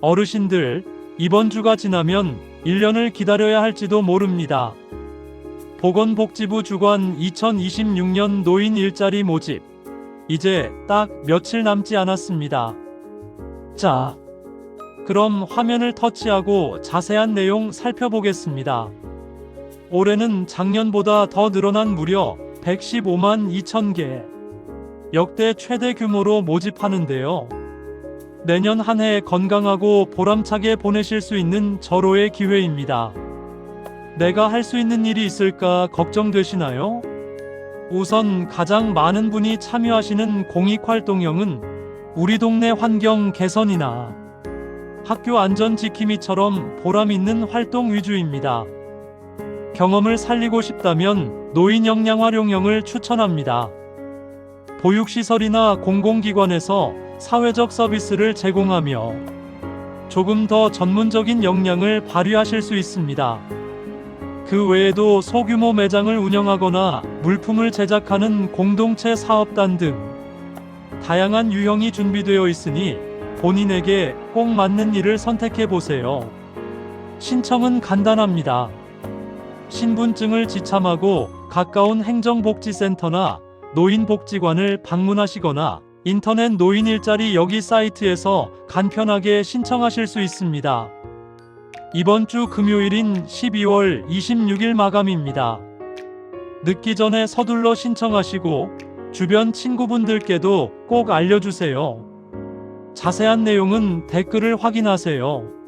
어르신들, 이번 주가 지나면 1년을 기다려야 할지도 모릅니다. 보건복지부 주관 2026년 노인 일자리 모집. 이제 딱 며칠 남지 않았습니다. 자, 그럼 화면을 터치하고 자세한 내용 살펴보겠습니다. 올해는 작년보다 더 늘어난 무려 115만 2천 개. 역대 최대 규모로 모집하는데요. 내년 한 해 건강하고 보람차게 보내실 수 있는 절호의 기회입니다. 내가 할 수 있는 일이 있을까 걱정되시나요? 우선 가장 많은 분이 참여하시는 공익활동형은 우리 동네 환경 개선이나 학교 안전 지킴이처럼 보람 있는 활동 위주입니다. 경험을 살리고 싶다면 노인 역량 활용형을 추천합니다. 보육시설이나 공공기관에서 사회적 서비스를 제공하며 조금 더 전문적인 역량을 발휘하실 수 있습니다. 그 외에도 소규모 매장을 운영하거나 물품을 제작하는 공동체 사업단 등 다양한 유형이 준비되어 있으니 본인에게 꼭 맞는 일을 선택해 보세요. 신청은 간단합니다. 신분증을 지참하고 가까운 행정복지센터나 노인복지관을 방문하시거나 인터넷 노인 일자리 여기 사이트에서 간편하게 신청하실 수 있습니다. 이번 주 금요일인 12월 26일 마감입니다. 늦기 전에 서둘러 신청하시고 주변 친구분들께도 꼭 알려주세요. 자세한 내용은 댓글을 확인하세요.